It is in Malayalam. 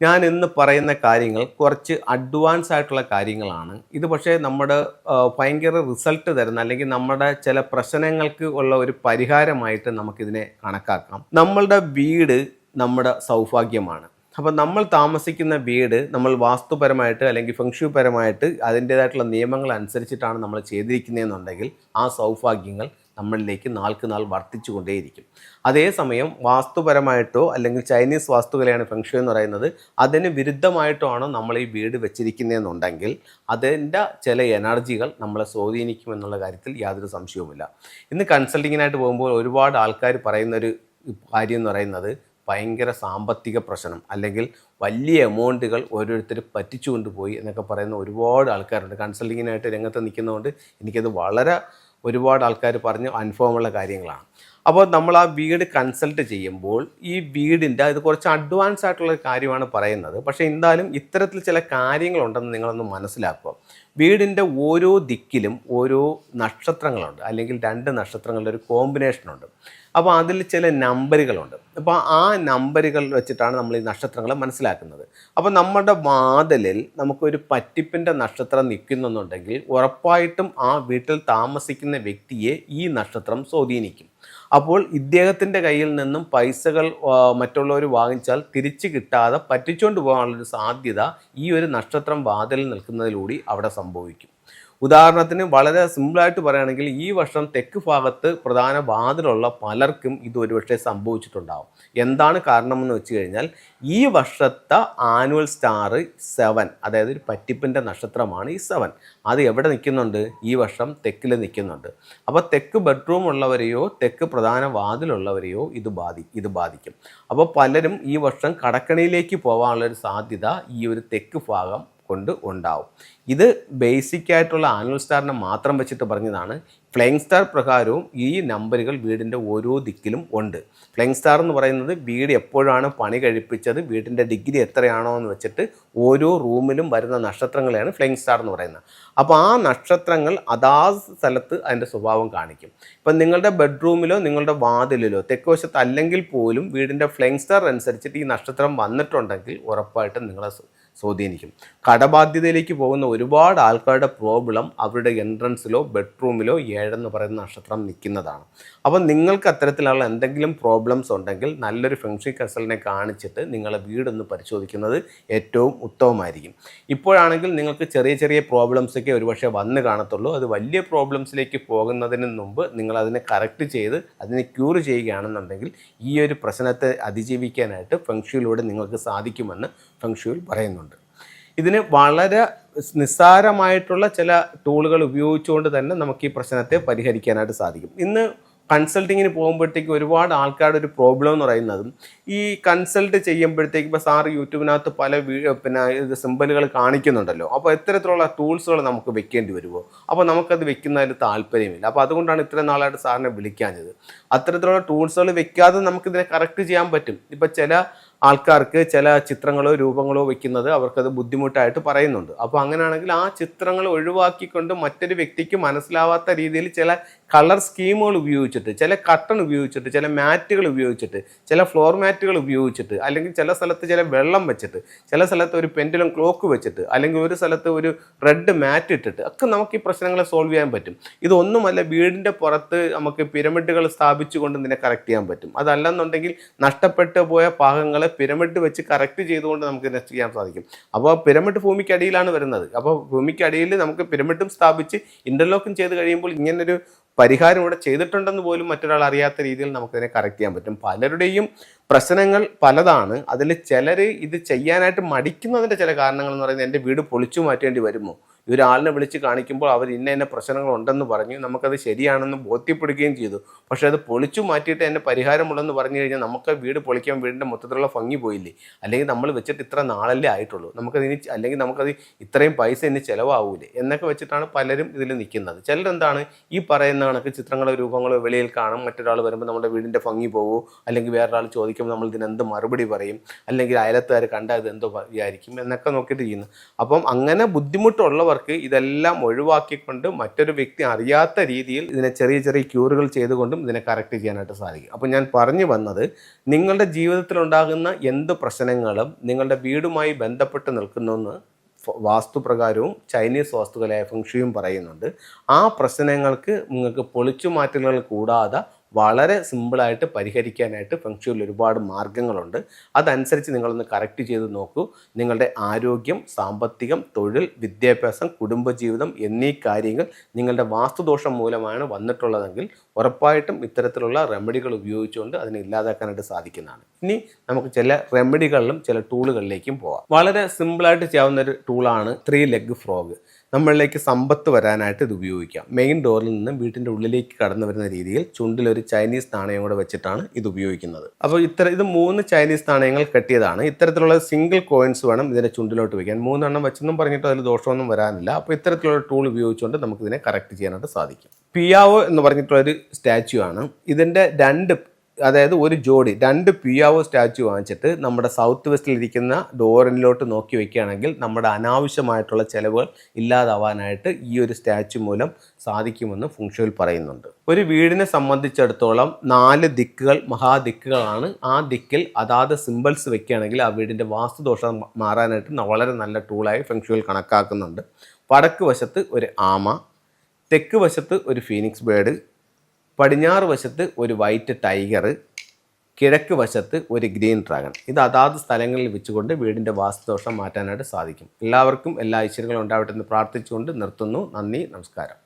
ഞാൻ ഇന്ന് പറയുന്ന കാര്യങ്ങൾ കുറച്ച് അഡ്വാൻസ് ആയിട്ടുള്ള കാര്യങ്ങളാണ്. ഇത് പക്ഷേ നമ്മുടെ ഭയങ്കര റിസൾട്ട് തരുന്ന അല്ലെങ്കിൽ നമ്മുടെ ചില പ്രശ്നങ്ങൾക്ക് ഉള്ള ഒരു പരിഹാരമായിട്ട് നമുക്കിതിനെ കണക്കാക്കാം. നമ്മളുടെ വീട് നമ്മുടെ സൗഭാഗ്യമാണ്. അപ്പോൾ നമ്മൾ താമസിക്കുന്ന വീട് നമ്മൾ വാസ്തുപരമായിട്ട് അല്ലെങ്കിൽ ഫംഗ്ഷുപരമായിട്ട് അതിന്റേതായിട്ടുള്ള നിയമങ്ങൾ അനുസരിച്ചിട്ടാണ് നമ്മൾ ചെയ്തിരിക്കുന്നതെന്നുണ്ടെങ്കിൽ ആ സൗഭാഗ്യങ്ങൾ നമ്മളിലേക്ക് നാൾക്ക് നാൾ വർദ്ധിച്ചു കൊണ്ടേയിരിക്കും അതേസമയം വാസ്തുപരമായിട്ടോ അല്ലെങ്കിൽ ചൈനീസ് വാസ്തുകലയാണ് ഫെങ്ഷു എന്ന് പറയുന്നത് അതിന് വിരുദ്ധമായിട്ടോ ആണോ നമ്മൾ ഈ വീട് വെച്ചിരിക്കുന്നതെന്നുണ്ടെങ്കിൽ അതിന്റെ ചില എനർജികൾ നമ്മളെ സ്വാധീനിക്കുമെന്നുള്ള കാര്യത്തിൽ യാതൊരു സംശയവുമില്ല. ഇന്ന് കൺസൾട്ടിങ്ങിനായിട്ട് പോകുമ്പോൾ ഒരുപാട് ആൾക്കാർ പറയുന്നൊരു കാര്യം എന്ന് പറയുന്നത് ഭയങ്കര സാമ്പത്തിക പ്രശ്നം അല്ലെങ്കിൽ വലിയ എമൗണ്ടുകൾ ഓരോരുത്തർ പറ്റിച്ചു കൊണ്ടുപോയി എന്നൊക്കെ പറയുന്ന ഒരുപാട് ആൾക്കാരുണ്ട്. കൺസൾട്ടിങ്ങിനായിട്ട് രംഗത്ത് നിൽക്കുന്നതുകൊണ്ട് എനിക്കത് വളരെ ഒരുപാട് ആൾക്കാർ പറഞ്ഞ് അനുഭവമുള്ള കാര്യങ്ങളാണ്. അപ്പോൾ നമ്മൾ ആ വീട് കൺസൾട്ട് ചെയ്യുമ്പോൾ ഈ വീടിന്റെ ഇത് കുറച്ച് അഡ്വാൻസ് ആയിട്ടുള്ള കാര്യമാണ് പറയുന്നത്. പക്ഷേ എന്തായാലും ഇത്തരത്തിൽ ചില കാര്യങ്ങളുണ്ടെന്ന് നിങ്ങളൊന്ന് മനസ്സിലാക്കുക. വീടിന്റെ ഓരോ ദിക്കിലും ഓരോ നക്ഷത്രങ്ങളുണ്ട്. അല്ലെങ്കിൽ രണ്ട് നക്ഷത്രങ്ങളുടെ ഒരു കോമ്പിനേഷനുണ്ട് അപ്പോൾ അതിൽ ചില നമ്പറുകളുണ്ട്. അപ്പോൾ ആ നമ്പറുകൾ വെച്ചിട്ടാണ് നമ്മൾ ഈ നക്ഷത്രങ്ങളെ മനസ്സിലാക്കുന്നത്. അപ്പോൾ നമ്മുടെ വാതിലിൽ നമുക്കൊരു പറ്റിപ്പിന്റെ നക്ഷത്രം നിൽക്കുന്നുണ്ടെങ്കിൽ ഉറപ്പായിട്ടും ആ വീട്ടിൽ താമസിക്കുന്ന വ്യക്തിയെ ഈ നക്ഷത്രം സ്വാധീനിക്കും. അപ്പോൾ ഇദ്ദേഹത്തിന്റെ കയ്യിൽ നിന്നും പൈസകൾ മറ്റുള്ളവർ വാങ്ങിച്ചാൽ തിരിച്ചു കിട്ടാതെ പറ്റിച്ചുകൊണ്ട് പോകാനുള്ളൊരു സാധ്യത ഈ ഒരു നക്ഷത്രം വാതിൽ നിൽക്കുന്നതിലൂടെ അവിടെ സംഭവിക്കും. ഉദാഹരണത്തിന് വളരെ സിമ്പിളായിട്ട് പറയുകയാണെങ്കിൽ ഈ വർഷം തെക്ക് ഭാഗത്ത് പ്രധാന വാതിലുള്ള പലർക്കും ഇത് ഒരുപക്ഷെ സംഭവിച്ചിട്ടുണ്ടാവും. എന്താണ് കാരണമെന്ന് വെച്ച് കഴിഞ്ഞാൽ ഈ വർഷത്തെ ആനുവൽ സ്റ്റാർ സെവൻ അതായത് ഒരു പറ്റിപ്പിന്റെ നക്ഷത്രമാണ് ഈ സെവൻ അത് എവിടെ നിൽക്കുന്നുണ്ട്? ഈ വർഷം തെക്കിൽ നിൽക്കുന്നുണ്ട്. അപ്പോൾ തെക്ക് ബെഡ്റൂം ഉള്ളവരെയോ തെക്ക് പ്രധാന വാതിലുള്ളവരെയോ ഇത് ബാധി ഇത് ബാധിക്കും. അപ്പോൾ പലരും ഈ വർഷം കടക്കണിയിലേക്ക് പോകാനുള്ളൊരു സാധ്യത ഈ ഒരു തെക്ക് ഭാഗം കൊണ്ട് ഉണ്ടാവും. ഇത് ബേസിക് ആയിട്ടുള്ള ആനുവൽ സ്റ്റാറിനെ മാത്രം വെച്ചിട്ട് പറഞ്ഞതാണ്. ഫ്ലൈങ് സ്റ്റാർ പ്രകാരവും ഈ നമ്പറുകൾ വീടിന്റെ ഓരോ ദിക്കിലും ഉണ്ട്. ഫ്ലൈങ് സ്റ്റാർ എന്ന് പറയുന്നത് വീട് എപ്പോഴാണ് പണി കഴിപ്പിച്ചത് വീടിന്റെ ഡിഗ്രി എത്രയാണോ എന്ന് വെച്ചിട്ട് ഓരോ റൂമിലും വരുന്ന നക്ഷത്രങ്ങളെയാണ് ഫ്ലൈങ് സ്റ്റാർ എന്ന് പറയുന്നത്. അപ്പോൾ ആ നക്ഷത്രങ്ങൾ അതാ സ്ഥലത്ത് അതിന്റെ സ്വഭാവം കാണിക്കും. ഇപ്പം നിങ്ങളുടെ ബെഡ്റൂമിലോ നിങ്ങളുടെ വാതിലിലോ തെക്കുവശത്ത് അല്ലെങ്കിൽ പോലും വീടിന്റെ ഫ്ലൈങ് സ്റ്റാർ അനുസരിച്ചിട്ട് ഈ നക്ഷത്രം വന്നിട്ടുണ്ടെങ്കിൽ ഉറപ്പായിട്ടും നിങ്ങളെ സ്വാധീനിക്കും. കടബാധ്യതയിലേക്ക് പോകുന്ന ഒരുപാട് ആൾക്കാരുടെ പ്രോബ്ലം അവരുടെ എൻട്രൻസിലോ ബെഡ്റൂമിലോ ഏഴെന്ന് പറയുന്ന നക്ഷത്രം നിൽക്കുന്നതാണ്. അപ്പം നിങ്ങൾക്ക് അത്തരത്തിലുള്ള എന്തെങ്കിലും പ്രോബ്ലംസ് ഉണ്ടെങ്കിൽ നല്ലൊരു ഫെങ്ഷി കസലിനെ കാണിച്ചിട്ട് നിങ്ങളെ വീടൊന്ന് പരിശോധിക്കുന്നത് ഏറ്റവും ഉത്തമമായിരിക്കും. ഇപ്പോഴാണെങ്കിൽ നിങ്ങൾക്ക് ചെറിയ ചെറിയ പ്രോബ്ലംസൊക്കെ ഒരുപക്ഷെ വന്ന് കാണത്തുള്ളൂ. അത് വലിയ പ്രോബ്ലംസിലേക്ക് പോകുന്നതിന് മുമ്പ് നിങ്ങൾ അതിനെ കറക്റ്റ് ചെയ്ത് അതിനെ ക്യൂർ ചെയ്യുകയാണെന്നുണ്ടെങ്കിൽ ഈ ഒരു പ്രശ്നത്തെ അതിജീവിക്കാനായിട്ട് ഫെങ്ഷിയിലൂടെ നിങ്ങൾക്ക് സാധിക്കുമെന്ന് ഫെങ്ഷുവിൽ പറയുന്നുണ്ട്. ഇതിന് വളരെ നിസ്സാരമായിട്ടുള്ള ചില ടൂളുകൾ ഉപയോഗിച്ചുകൊണ്ട് തന്നെ നമുക്ക് ഈ പ്രശ്നത്തെ പരിഹരിക്കാനായിട്ട് സാധിക്കും. ഇന്ന് കൺസൾട്ടിങ്ങിന് പോകുമ്പോഴത്തേക്ക് ഒരുപാട് ആൾക്കാരുടെ ഒരു പ്രോബ്ലം എന്ന് പറയുന്നതും ഈ കൺസൾട്ട് ചെയ്യുമ്പോഴത്തേക്ക് ഇപ്പോൾ സാറ് യൂട്യൂബിനകത്ത് പല പിന്നെ ഇത് സിമ്പലുകൾ കാണിക്കുന്നുണ്ടല്ലോ. അപ്പോൾ ഇത്തരത്തിലുള്ള ടൂൾസുകൾ നമുക്ക് വെക്കേണ്ടി വരുമോ? അപ്പോൾ നമുക്കത് വെക്കുന്നതിൽ താല്പര്യമില്ല. അപ്പോൾ അതുകൊണ്ടാണ് ഇത്രയും നാളായിട്ട് സാറിനെ വിളിക്കാഞ്ഞത്. അത്തരത്തിലുള്ള ടൂൾസുകൾ വെക്കാതെ നമുക്കിതിനെ കറക്റ്റ് ചെയ്യാൻ പറ്റും. ഇപ്പോൾ ചില ആൾക്കാർക്ക് ചില ചിത്രങ്ങളോ രൂപങ്ങളോ വെക്കുന്നത് അവർക്കത് ബുദ്ധിമുട്ടായിട്ട് പറയുന്നുണ്ട്. അപ്പോൾ അങ്ങനെയാണെങ്കിൽ ആ ചിത്രങ്ങൾ ഒഴിവാക്കിക്കൊണ്ട് മറ്റൊരു വ്യക്തിക്ക് മനസ്സിലാവാത്ത രീതിയിൽ ചില കളർ സ്കീമുകൾ ഉപയോഗിച്ചിട്ട് ചില കട്ടൺ ഉപയോഗിച്ചിട്ട് ചില മാറ്റുകൾ ഉപയോഗിച്ചിട്ട് ചില ഫ്ലോർ മാറ്റുകൾ ഉപയോഗിച്ചിട്ട് അല്ലെങ്കിൽ ചില സ്ഥലത്ത് ചില വെള്ളം വെച്ചിട്ട് ചില സ്ഥലത്ത് ഒരു പെൻഡുലം ക്ലോക്ക് വെച്ചിട്ട് അല്ലെങ്കിൽ ഒരു സ്ഥലത്ത് ഒരു റെഡ് മാറ്റ് ഇട്ടിട്ട് ഒക്കെ നമുക്ക് ഈ പ്രശ്നങ്ങളെ സോൾവ് ചെയ്യാൻ പറ്റും. ഇതൊന്നുമല്ല വീടിന്റെ പുറത്ത് നമുക്ക് പിരമിഡുകൾ സ്ഥാപിച്ചുകൊണ്ട് ഇതിനെ കറക്റ്റ് ചെയ്യാൻ പറ്റും. അതല്ലെന്നുണ്ടെങ്കിൽ നഷ്ടപ്പെട്ടു പോയ ഭാഗങ്ങളെ പിരമിഡ് വെച്ച് കറക്റ്റ് ചെയ്തുകൊണ്ട് നമുക്ക് നെസ്റ്റ് ചെയ്യാൻ സാധിക്കും. അപ്പോൾ പിരമിഡ് ഭൂമിക്കടിയിലാണ് വരുന്നത്. അപ്പോൾ ഭൂമിക്കടിയിൽ നമുക്ക് പിരമിഡും സ്ഥാപിച്ച് ഇന്റർലോക്കും ചെയ്ത് കഴിയുമ്പോൾ ഇങ്ങനൊരു പരിഹാരം ഇവിടെ ചെയ്തിട്ടുണ്ടെന്ന് പോലും മറ്റൊരാൾ അറിയാത്ത രീതിയിൽ നമുക്കതിനെ കറക്റ്റ് ചെയ്യാൻ പറ്റും. പലരുടെയും പ്രശ്നങ്ങൾ പലതാണ്. അതിൽ ചിലർ ഇത് ചെയ്യാനായിട്ട് മടിക്കുന്നതിന്റെ ചില കാരണങ്ങൾ എന്ന് പറയുന്നത് എന്റെ വീട് പൊളിച്ചു മാറ്റേണ്ടി വരുമോ? ഈ ഒരാളിനെ വിളിച്ച് കാണിക്കുമ്പോൾ അവർ ഇന്ന ഇന്ന പ്രശ്നങ്ങളുണ്ടെന്ന് പറഞ്ഞു നമുക്കത് ശരിയാണെന്ന് ബോധ്യപ്പെടുകയും ചെയ്തു. പക്ഷേ അത് പൊളിച്ചു മാറ്റിയിട്ട് എന്നെ പരിഹാരമുള്ളെന്ന് പറഞ്ഞു കഴിഞ്ഞാൽ നമുക്ക് വീട് പൊളിക്കാൻ വീടിന്റെ മൊത്തത്തിലുള്ള ഭംഗി പോയില്ലേ? അല്ലെങ്കിൽ നമ്മൾ വെച്ചിട്ട് ഇത്ര നാളല്ലേ ആയിട്ടുള്ളൂ. നമുക്കതിന് അല്ലെങ്കിൽ നമുക്കത് ഇത്രയും പൈസ ഇനി ചിലവാകൂലേ എന്നൊക്കെ വെച്ചിട്ടാണ് പലരും ഇതിൽ നിൽക്കുന്നത്. ചിലരെന്താണ് ഈ പറയുന്ന കണക്ക് ചിത്രങ്ങളോ രൂപങ്ങളോ വെളിയിൽ കാണും. മറ്റൊരാൾ വരുമ്പോൾ നമ്മുടെ വീടിന്റെ ഭംഗി പോവോ? അല്ലെങ്കിൽ വേറൊരാൾ ചോദിക്കും ചോദിക്കുമ്പോൾ നമ്മൾ ഇതിനെന്ത് മറുപടി പറയും? അല്ലെങ്കിൽ അയലത്തുകാർ കണ്ടാൽ ഇത് എന്തോ വിചാരിക്കും എന്നൊക്കെ നോക്കിയിട്ട് ചെയ്യുന്നു. അപ്പം അങ്ങനെ ബുദ്ധിമുട്ടുള്ളവർക്ക് ഇതെല്ലാം ഒഴിവാക്കിക്കൊണ്ട് മറ്റൊരു വ്യക്തി അറിയാത്ത രീതിയിൽ ഇതിനെ ചെറിയ ചെറിയ ക്യൂറുകൾ ചെയ്തുകൊണ്ടും ഇതിനെ കറക്റ്റ് ചെയ്യാനായിട്ട് സാധിക്കും. അപ്പോൾ ഞാൻ പറഞ്ഞു വന്നത് നിങ്ങളുടെ ജീവിതത്തിലുണ്ടാകുന്ന എന്ത് പ്രശ്നങ്ങളും നിങ്ങളുടെ വീടുമായി ബന്ധപ്പെട്ട് നിൽക്കുന്നെന്ന് വാസ്തുപ്രകാരവും ചൈനീസ് വാസ്തുകലയായ ഫംഗ്ഷിയും പറയുന്നുണ്ട്. ആ പ്രശ്നങ്ങൾക്ക് നിങ്ങൾക്ക് പൊളിച്ചു മാറ്റലുകൾ കൂടാതെ വളരെ സിമ്പിളായിട്ട് പരിഹരിക്കാനായിട്ട് ഫംഗ്ഷനിൽ ഒരുപാട് മാർഗങ്ങളുണ്ട് അതനുസരിച്ച് നിങ്ങളൊന്ന് കറക്റ്റ് ചെയ്ത് നോക്കൂ. നിങ്ങളുടെ ആരോഗ്യം സാമ്പത്തികം തൊഴിൽ വിദ്യാഭ്യാസം കുടുംബജീവിതം എന്നീ കാര്യങ്ങൾ നിങ്ങളുടെ വാസ്തുദോഷം മൂലമാണ് വന്നിട്ടുള്ളതെങ്കിൽ ഉറപ്പായിട്ടും ഇത്തരത്തിലുള്ള റെമഡികൾ ഉപയോഗിച്ചുകൊണ്ട് അതിനെ ഇല്ലാതാക്കാനായിട്ട് സാധിക്കുന്നതാണ്. ഇനി നമുക്ക് ചില റെമഡികളിലും ചില ടൂളുകളിലേക്കും പോവാം. വളരെ സിമ്പിളായിട്ട് ചെയ്യാവുന്ന ഒരു ടൂളാണ് ത്രീ ലെഗ് ഫ്രോഗ് നമ്മളിലേക്ക് സമ്പത്ത് വരാനായിട്ട് ഇത് ഉപയോഗിക്കാം. മെയിൻ ഡോറിൽ നിന്ന് വീട്ടിന്റെ ഉള്ളിലേക്ക് കടന്നു വരുന്ന രീതിയിൽ ചുണ്ടിലൊരു ചൈനീസ് നാണയം കൂടെ വെച്ചിട്ടാണ് ഇത് ഉപയോഗിക്കുന്നത്. അപ്പോൾ ഇത്തരം ഇത് മൂന്ന് ചൈനീസ് നാണയങ്ങൾ കെട്ടിയതാണ്. ഇത്തരത്തിലുള്ള സിംഗിൾ കോയിൻസ് വേണം ഇതിന്റെ ചുണ്ടിലോട്ട് വയ്ക്കാൻ മൂന്നെണ്ണം വെച്ചെന്നും പറഞ്ഞിട്ട് അതിൽ ദോഷമൊന്നും വരാനില്ല. അപ്പോൾ ഇത്തരത്തിലുള്ള ടൂൾ ഉപയോഗിച്ചുകൊണ്ട് നമുക്ക് ഇതിനെ കറക്റ്റ് ചെയ്യാനായിട്ട് സാധിക്കും. പിയാവോ എന്ന് പറഞ്ഞിട്ടുള്ളൊരു സ്റ്റാച്യു ആണ്. ഇതിന്റെ രണ്ട് അതായത് ഒരു ജോഡി രണ്ട് പിയാവോ സ്റ്റാച്ചു വാങ്ങിച്ചിട്ട് നമ്മുടെ സൗത്ത് വെസ്റ്റിലിരിക്കുന്ന ഡോറിനിലോട്ട് നോക്കി വെക്കുകയാണെങ്കിൽ നമ്മുടെ അനാവശ്യമായിട്ടുള്ള ചിലവുകൾ ഇല്ലാതാവാനായിട്ട് ഈ ഒരു സ്റ്റാച്ചു മൂലം സാധിക്കുമെന്ന് ഫുങ്ഷോയിൽ പറയുന്നുണ്ട്. ഒരു വീടിനെ സംബന്ധിച്ചിടത്തോളം നാല് ദിക്കുകൾ മഹാദിക്കുകളാണ് ആ ദിക്കിൽ അതാത് സിമ്പിൾസ് വെക്കുകയാണെങ്കിൽ ആ വീടിന്റെ വാസ്തുദോഷം മാറാനായിട്ട് വളരെ നല്ല ടൂളായി ഫെങ്ഷുവിൽ കണക്കാക്കുന്നുണ്ട്. വടക്ക് വശത്ത് ഒരു ആമ തെക്ക് വശത്ത് ഒരു ഫീനിക്സ് ബേർഡ് പടിഞ്ഞാറ് വശത്ത് ഒരു വൈറ്റ് ടൈഗർ കിഴക്ക് വശത്ത് ഒരു ഗ്രീൻ ഡ്രാഗൺ ഇത് അതാത് സ്ഥലങ്ങളിൽ വെച്ചുകൊണ്ട് വീടിന്റെ വാസ്തുദോഷം മാറ്റാനായിട്ട് സാധിക്കും. എല്ലാവർക്കും എല്ലാ ഐശ്വര്യങ്ങളും ഉണ്ടാവട്ടെ എന്ന് പ്രാർത്ഥിച്ചുകൊണ്ട് നിർത്തുന്നു. നന്ദി നമസ്കാരം.